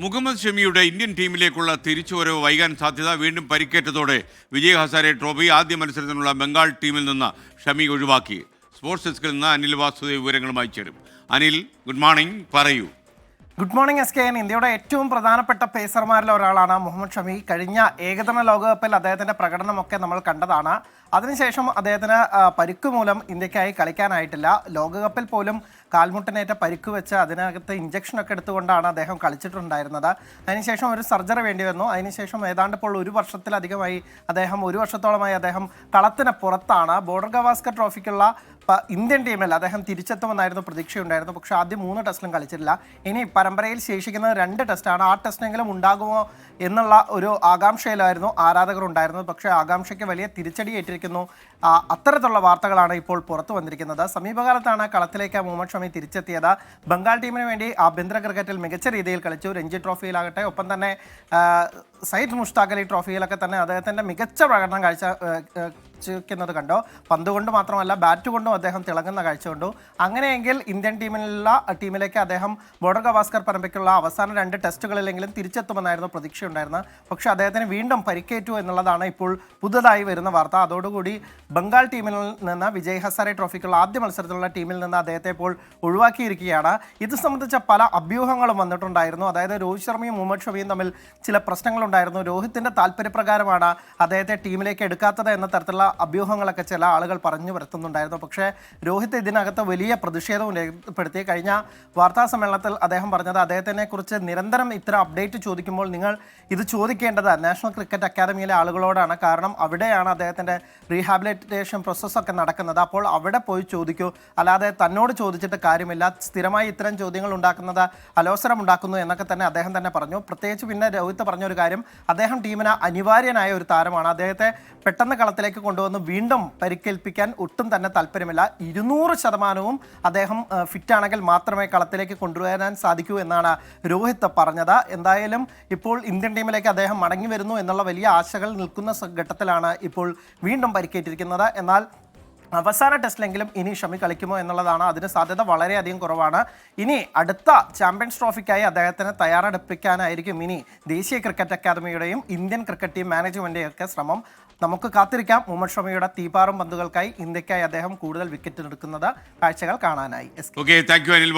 Muhammad ഷമിയുടെ Indian ടീമിലേക്കുള്ള തിരിച്ചുവരവ് വൈകാൻ സാധ്യത വീണ്ടും പരിക്കേറ്റതോടെ വിജയ് ഹസാരെ ട്രോഫി ആദ്യ മത്സരത്തിനുള്ള ബംഗാൾ ടീമിൽ നിന്ന് ഷമി ഒഴിവാക്കി. സ്പോർട്സ് ഡെസ്കിൽ നിന്ന് അനിൽ വാസുദേവ് വിവരങ്ങളുമായി ചേരും. Anil good morning. പറയൂ. Good morning S K N ഇന്ത്യയുടെ ഏറ്റവും പ്രധാനപ്പെട്ട പേസർമാരിൽ ഒരാളാണ് മുഹമ്മദ് ഷമി. കഴിഞ്ഞ ഏകദിന ലോകകപ്പിൽ അദ്ദേഹത്തിന്റെ പ്രകടനമൊക്കെ നമ്മൾ കണ്ടതാണ്. അതിനുശേഷം അദ്ദേഹത്തിന് പരിക്ക് മൂലം ഇന്ത്യക്കായി കളിക്കാനായിട്ടില്ല. ലോകകപ്പിൽ പോലും കാൽമുട്ടിനേറ്റ പരിക്ക് വെച്ച് അതിനകത്ത് ഇഞ്ചക്ഷനൊക്കെ എടുത്തുകൊണ്ടാണ് അദ്ദേഹം കളിച്ചിട്ടുണ്ടായിരുന്നത്. അതിനുശേഷം ഒരു സർജറി വേണ്ടി വന്നു. അതിനുശേഷം ഏതാണ്ട് ഇപ്പോൾ ഒരു വർഷത്തിലധികമായി അദ്ദേഹം ഒരു വർഷത്തോളമായി അദ്ദേഹം കളത്തിന് പുറത്താണ്. ബോർഡർ ഗവാസ്കർ ട്രോഫിക്കുള്ള ഇന്ത്യൻ ടീമിൽ അദ്ദേഹം തിരിച്ചെത്തുമെന്നായിരുന്നു പ്രതീക്ഷയുണ്ടായിരുന്നു പക്ഷേ ആദ്യം മൂന്ന് ടെസ്റ്റിലും കളിച്ചിട്ടില്ല. ഇനി പരമ്പരയിൽ ശേഷിക്കുന്നത് രണ്ട് ടെസ്റ്റാണ് ആ ടെസ്റ്റെങ്കിലും ഉണ്ടാകുമോ എന്നുള്ള ഒരു ആകാംക്ഷയിലായിരുന്നു ആരാധകർ ഉണ്ടായിരുന്നത്. പക്ഷേ ആകാംക്ഷയ്ക്ക് വലിയ തിരിച്ചടി ഏറ്റിരിക്കുന്നു അത്തരത്തിലുള്ള വാർത്തകളാണ് ഇപ്പോൾ പുറത്തു വന്നിരിക്കുന്നത്. സമീപകാലത്താണ് കളത്തിലേക്ക് മുഹമ്മദ് ഷമി തിരിച്ചെത്തിയത്. ബംഗാൾ ടീമിന് വേണ്ടി ആഭ്യന്തര ക്രിക്കറ്റിൽ മികച്ച രീതിയിൽ കളിച്ചു. രഞ്ജി ട്രോഫിയിലാകട്ടെ ഒപ്പം തന്നെ സയ്യിദ് മുഷ്താഖ് അലി ട്രോഫിയിലൊക്കെ തന്നെ അദ്ദേഹത്തിന്റെ മികച്ച പ്രകടനം കാഴ്ച ഏ, ഏ, ക്കുന്നത് കണ്ടോ? പന്ത് കൊണ്ട് മാത്രമല്ല ബാറ്റ് കൊണ്ടും അദ്ദേഹം തിളങ്ങുന്ന കാഴ്ച കണ്ടു. അങ്ങനെയെങ്കിൽ ഇന്ത്യൻ ടീമിലുള്ള ടീമിലേക്ക് അദ്ദേഹം ബോർഡർ ഗവാസ്കർ പരമ്പയ്ക്കുള്ള അവസാന രണ്ട് ടെസ്റ്റുകളിലെങ്കിലും തിരിച്ചെത്തുമെന്നായിരുന്നു പ്രതീക്ഷയുണ്ടായിരുന്നത്. പക്ഷേ അദ്ദേഹത്തിന് വീണ്ടും പരിക്കേറ്റു എന്നുള്ളതാണ് ഇപ്പോൾ പുതുതായി വരുന്ന വാർത്ത. അതോടുകൂടി ബംഗാൾ ടീമിൽ നിന്ന് വിജയ് ഹസാരെ ട്രോഫിക്കുള്ള ആദ്യ മത്സരത്തിലുള്ള ടീമിൽ നിന്ന് അദ്ദേഹത്തെ ഇപ്പോൾ ഒഴിവാക്കിയിരിക്കുകയാണ്. ഇത് സംബന്ധിച്ച പല അഭ്യൂഹങ്ങളും വന്നിട്ടുണ്ടായിരുന്നു. അതായത് രോഹിത് ശർമ്മയും മുഹമ്മദ് ഷമിയും തമ്മിൽ ചില പ്രശ്നങ്ങളുണ്ടായിരുന്നു രോഹിത്തിന്റെ താല്പര്യപ്രകാരമാണ് അദ്ദേഹത്തെ ടീമിലേക്ക് എടുക്കാത്തത് എന്ന തരത്തിലുള്ള അഭ്യൂഹങ്ങളൊക്കെ ചില ആളുകൾ പറഞ്ഞു വരുത്തുന്നുണ്ടായിരുന്നു പക്ഷേ രോഹിത് ഇതിനകത്ത് വലിയ പ്രതിഷേധവും രേഖപ്പെടുത്തി. കഴിഞ്ഞ വാർത്താ സമ്മേളനത്തിൽ അദ്ദേഹം പറഞ്ഞത് അദ്ദേഹത്തിനെ കുറിച്ച് നിരന്തരം ഇത്ര അപ്ഡേറ്റ് ചോദിക്കുമ്പോൾ നിങ്ങൾ ഇത് ചോദിക്കേണ്ടത് നാഷണൽ ക്രിക്കറ്റ് അക്കാദമിയിലെ ആളുകളോടാണ്. കാരണം അവിടെയാണ് അദ്ദേഹത്തിന്റെ റീഹാബിലിറ്റേഷൻ പ്രോസസ്സൊക്കെ നടക്കുന്നത്. അപ്പോൾ അവിടെ പോയി ചോദിക്കൂ. അല്ലാതെ തന്നോട് ചോദിച്ചിട്ട് കാര്യമില്ല. സ്ഥിരമായി ഇത്തരം ചോദ്യങ്ങൾ ഉണ്ടാക്കുന്നത് അലോസരം ഉണ്ടാക്കുന്നു എന്നൊക്കെ തന്നെ അദ്ദേഹം തന്നെ പറഞ്ഞു. പ്രത്യേകിച്ച് പിന്നെ രോഹിത് പറഞ്ഞ ഒരു കാര്യം അദ്ദേഹം ടീമിന് അനിവാര്യനായ ഒരു താരമാണ്. അദ്ദേഹത്തെ പെട്ടെന്ന് കളത്തിലേക്ക് കൊണ്ടുവന്ന് വീണ്ടും പരിക്കേൽപ്പിക്കാൻ ഒട്ടും തന്നെ താല്പര്യമില്ല. ഇരുന്നൂറ് ശതമാനവും അദ്ദേഹം ഫിറ്റാണെങ്കിൽ മാത്രമേ കളത്തിലേക്ക് കൊണ്ടുവരാൻ സാധിക്കൂ എന്നാണ് രോഹിത് പറഞ്ഞത്. എന്തായാലും ഇപ്പോൾ ഇന്ത്യൻ ടീമിലേക്ക് അദ്ദേഹം മടങ്ങി വരുന്നു എന്നുള്ള വലിയ ആശകൾ നിൽക്കുന്ന ഘട്ടത്തിലാണ് ഇപ്പോൾ വീണ്ടും പരിക്കേറ്റിരിക്കുന്നത്. എന്നാൽ അവസാന ടെസ്റ്റിലെങ്കിലും ഇനി ഷമി കളിക്കുമോ എന്നുള്ളതാണ് അതിന് സാധ്യത വളരെയധികം കുറവാണ്. ഇനി അടുത്ത ചാമ്പ്യൻസ് ട്രോഫിക്കായി അദ്ദേഹത്തിന് തയ്യാറെടുപ്പിക്കാനായിരിക്കും ഇനി ദേശീയ ക്രിക്കറ്റ് അക്കാദമിയുടെയും ഇന്ത്യൻ ക്രിക്കറ്റ് ടീം മാനേജ്മെന്റെയും ഒക്കെ ശ്രമം. നമുക്ക് കാത്തിരിക്കാം. മുഹമ്മദ് ഷമിയുടെ തീപാറും പന്തുകൾക്കായി ഇന്ത്യക്കായി അദ്ദേഹം കൂടുതൽ വിക്കറ്റ് എടുക്കുന്നത് കാഴ്ചകൾ കാണാനായി. Okay thank you Anil